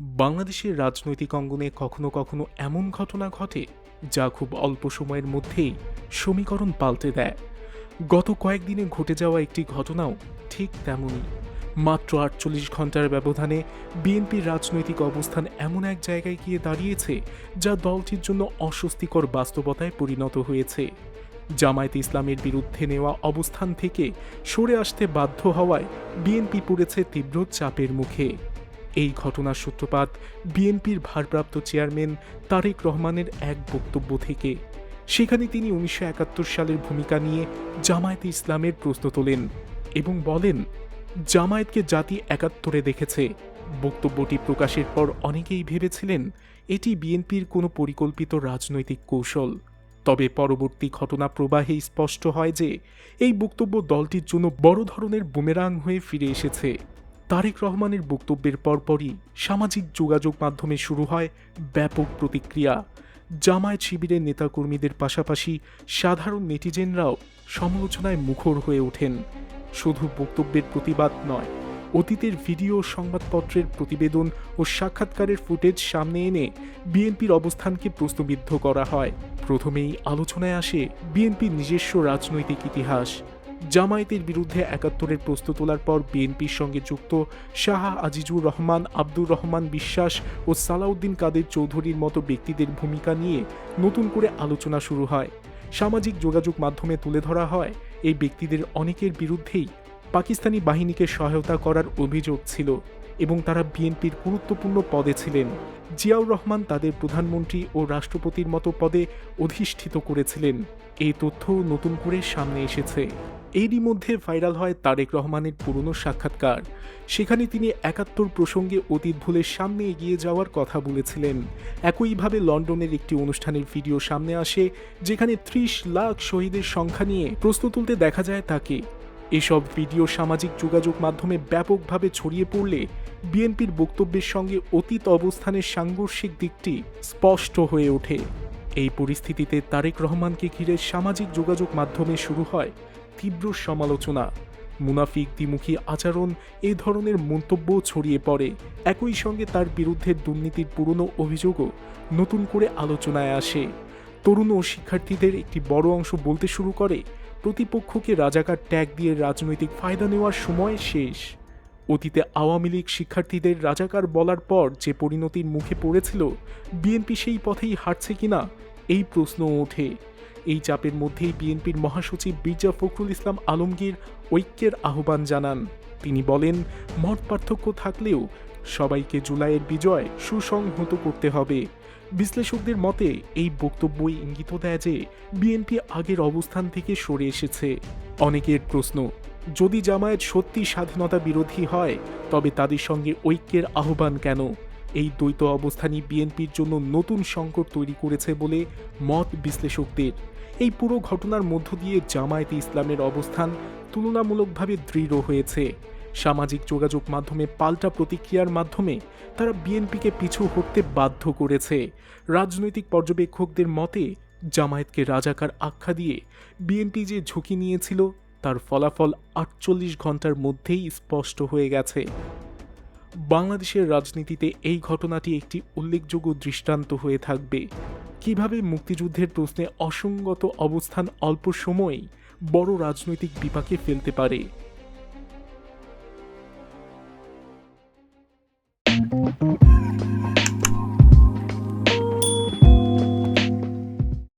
বাংলাদেশের রাজনৈতিক অঙ্গনে কখনো কখনো এমন ঘটনা ঘটে যা খুব অল্প সময়ের মধ্যেই সমীকরণ পাল্টে দেয়। গত কয়েকদিনে ঘটে যাওয়া একটি ঘটনাও ঠিক তেমনই। মাত্র আটচল্লিশ ঘণ্টার ব্যবধানে বিএনপির রাজনৈতিক অবস্থান এমন এক জায়গায় গিয়ে দাঁড়িয়েছে যা দলটির জন্য অস্বস্তিকর বাস্তবতায় পরিণত হয়েছে। জামায়াতে ইসলামের বিরুদ্ধে নেওয়া অবস্থান থেকে সরে আসতে বাধ্য হওয়ায় বিএনপি পড়েছে তীব্র চাপের মুখে। এই ঘটনার সূত্রপাত বিএনপির ভারপ্রাপ্ত চেয়ারম্যান তারেক রহমানের এক বক্তব্য থেকে। সেখানে তিনি উনিশশো একাত্তর সালের ভূমিকা নিয়ে জামায়াতে ইসলামের প্রশ্ন তোলেন এবং বলেন, জামায়াতকে জাতি একাত্তরে দেখেছে। বক্তব্যটি প্রকাশের পর অনেকেই ভেবেছিলেন এটি বিএনপির কোনো পরিকল্পিত রাজনৈতিক কৌশল। তবে পরবর্তী ঘটনা প্রবাহে স্পষ্ট হয় যে, এই বক্তব্য দলটির জন্য বড় ধরনের বুমেরাং হয়ে ফিরে এসেছে। তারেক রহমানের বক্তব্যের পরপরই সামাজিক যোগাযোগ মাধ্যমে শুরু হয় ব্যাপক প্রতিক্রিয়া। জামায়াত শিবিরের নেতাকর্মীদের পাশাপাশি সাধারণ নেটিজেনরাও সমালোচনায় মুখর হয়ে ওঠেন। শুধু বক্তব্যের প্রতিবাদ নয়, অতীতের ভিডিও, সংবাদপত্রের প্রতিবেদন ও সাক্ষাৎকারের ফুটেজ সামনে এনে বিএনপির অবস্থানকে প্রশ্নবিদ্ধ করা হয়। প্রথমেই আলোচনায় আসে বিএনপির নিজস্ব রাজনৈতিক ইতিহাস। জামায়াতের বিরুদ্ধে একাত্তরের প্রশ্ন তোলার পর বিএনপির সঙ্গে যুক্ত শাহ আজিজুর রহমান, আব্দুর রহমান বিশ্বাস ও সালাউদ্দিন কাদের চৌধুরীর মতো ব্যক্তিদের ভূমিকা নিয়ে নতুন করে আলোচনা শুরু হয়। সামাজিক যোগাযোগ মাধ্যমে তুলে ধরা হয়। এই ব্যক্তিদের অনেকের বিরুদ্ধেই পাকিস্তানি বাহিনীকে সহায়তা করার অভিযোগ ছিল। এবং তারা বিএনপির গুরুত্বপূর্ণ পদে ছিলেন। জিয়াউর রহমান তাদের প্রধানমন্ত্রী ও রাষ্ট্রপতির মতো পদে অধিষ্ঠিত করেছিলেন। এই তথ্য নতুন করে সামনে এসেছে। এরই মধ্যে ভাইরাল হয় তারেক রহমানের পুরনো সাক্ষাৎকার। সেখানে তিনি একাত্তর প্রসঙ্গে অতীত ভুলে সামনে এগিয়ে যাওয়ার কথা বলেছিলেন। একইভাবে লন্ডনের একটি অনুষ্ঠানের ভিডিও সামনে আসে, যেখানে ত্রিশ লাখ শহীদের সংখ্যা নিয়ে প্রশ্ন তুলতে দেখা যায় তাকে। এসব ভিডিও সামাজিক যোগাযোগ মাধ্যমে ব্যাপকভাবে ছড়িয়ে পড়লে বিএনপির বক্তব্যের সঙ্গে অতীত অবস্থানের সাংঘর্ষিক দিকটি স্পষ্ট হয়ে ওঠে। এই পরিস্থিতিতে তারেক রহমানকে ঘিরে সামাজিক যোগাযোগ মাধ্যমে শুরু হয় তীব্র সমালোচনা। মুনাফিক দ্বিমুখী আচরণ এই ধরনের মন্তব্য ছড়িয়ে পড়ে। একই সঙ্গে তার বিরুদ্ধে দুর্নীতির পুরনো অভিযোগও নতুন করে আলোচনায় আসে। তরুণ ও শিক্ষার্থীদের একটি বড় অংশ বলতে শুরু করে প্রতিপক্ষকে রাজাকার ট্যাগ দিয়ে রাজনৈতিক ফায়দা নেওয়ার সময় শেষ। অতীতে আওয়ামী লীগ শিক্ষার্থীদের রাজাকার বলার পর যে পরিণতির মুখে পড়েছিল, বিএনপি সেই পথেই হাঁটছে কিনা, এই প্রশ্ন ওঠে। এই চাপের মধ্যেই বিএনপির মহাসচিব মির্জা ফখরুল ইসলাম আলমগীর ঐক্যের আহ্বান জানান। তিনি বলেন, মত পার্থক্য থাকলেও সবাইকে জুলাইয়ের বিজয় সুসংহত করতে হবে। বিশ্লেষকদের মতে, এই বক্তব্যই ইঙ্গিত দেয় যে বিএনপি আগের অবস্থান থেকে সরে এসেছে। অনেকের প্রশ্ন, যদি জামায়াত সত্যি স্বাধীনতা বিরোধী হয়, তবে তাদের সঙ্গে ঐক্যের আহ্বান কেন? এই দ্বৈত অবস্থানই বিএনপির জন্য নতুন সংকট তৈরি করেছে বলে মত বিশ্লেষকদের। এই পুরো ঘটনার মধ্য দিয়ে জামায়াতে ইসলামের অবস্থান তুলনামূলকভাবে দৃঢ় হয়েছে। সামাজিক যোগাযোগ মাধ্যমে পাল্টা প্রতিক্রিয়ার মাধ্যমে তারা বিএনপিকে পিছু হটতে বাধ্য করেছে। রাজনৈতিক পর্যবেক্ষকদের মতে, জামায়াতকে রাজাকার আখ্যা দিয়ে বিএনপি যে ঝুঁকি নিয়েছিল, তার ফলাফল আটচল্লিশ ঘণ্টার মধ্যেই স্পষ্ট হয়ে গেছে। বাংলাদেশের রাজনীতিতে এই ঘটনাটি একটি উল্লেখযোগ্য দৃষ্টান্ত হয়ে থাকবে। কীভাবে মুক্তিযুদ্ধের প্রশ্নে অসঙ্গত অবস্থান অল্প সময়েই বড় রাজনৈতিক বিপাকে ফেলতে পারে? Mm-hmm.